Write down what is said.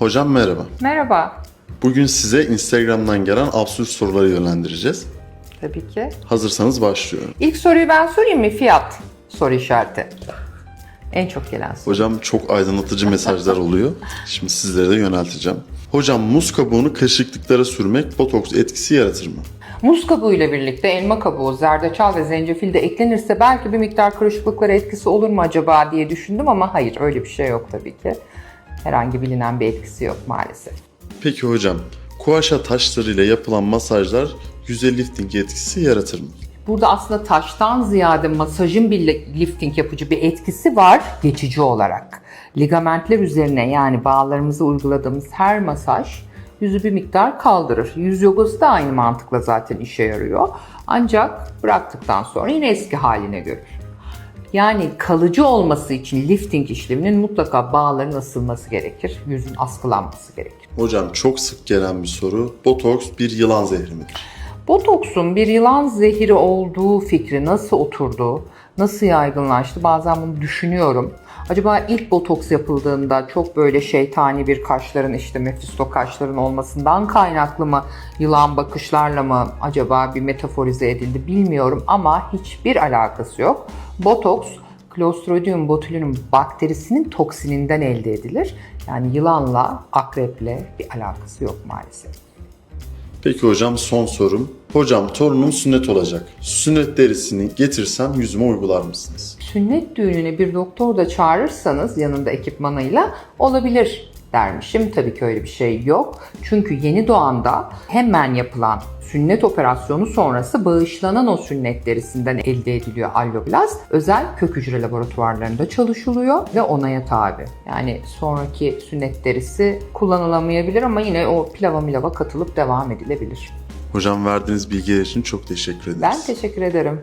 Hocam merhaba. Merhaba. Bugün size Instagram'dan gelen absürt soruları yönlendireceğiz. Tabii ki. Hazırsanız başlıyorum. İlk soruyu ben sorayım mı? Fiyat soru işareti. En çok gelen soru. Hocam çok aydınlatıcı mesajlar oluyor. Şimdi sizlere de yönelteceğim. Hocam muz kabuğunu kırışıklıklara sürmek botoks etkisi yaratır mı? Muz kabuğuyla birlikte elma kabuğu, zerdeçal ve zencefil de eklenirse belki bir miktar kırışıklıklara etkisi olur mu acaba diye düşündüm ama hayır öyle bir şey yok tabii ki. Herhangi bilinen bir etkisi yok maalesef. Peki hocam, kuaşa taşlarıyla yapılan masajlar yüze lifting etkisi yaratır mı? Burada aslında taştan ziyade masajın bir lifting yapıcı bir etkisi var geçici olarak. Ligamentler üzerine yani bağlarımıza uyguladığımız her masaj yüzü bir miktar kaldırır. Yüz yogası da aynı mantıkla zaten işe yarıyor. Ancak bıraktıktan sonra yine eski haline görür. Yani kalıcı olması için lifting işleminin mutlaka bağların asılması gerekir. Yüzün askılanması gerekir. Hocam çok sık gelen bir soru. Botoks bir yılan zehri midir? Botoksun bir yılan zehri olduğu fikri nasıl oturdu, nasıl yaygınlaştı bazen bunu düşünüyorum. Acaba ilk botoks yapıldığında çok böyle şeytani bir kaşların işte mefisto kaşların olmasından kaynaklı mı yılan bakışlarla mı acaba bir metaforize edildi bilmiyorum ama hiçbir alakası yok. Botoks Clostridium botulinum bakterisinin toksininden elde edilir. Yani yılanla, akreple bir alakası yok maalesef. Peki hocam son sorum. Hocam torunum sünnet olacak. Sünnet derisini getirsem yüzüme uygular mısınız? sünnet düğününe bir doktor da çağırırsanız yanında ekipmanıyla olabilir dermişim. Tabii ki öyle bir şey yok. Çünkü yeni doğanda hemen yapılan sünnet operasyonu sonrası bağışlanan o sünnet derisinden elde ediliyor alloblast. Özel kök hücre laboratuvarlarında çalışılıyor ve onaya tabi. Yani sonraki sünnet derisi kullanılamayabilir ama yine o pilava milava katılıp devam edilebilir. Hocam verdiğiniz bilgiler için çok teşekkür ederiz. Ben teşekkür ederim.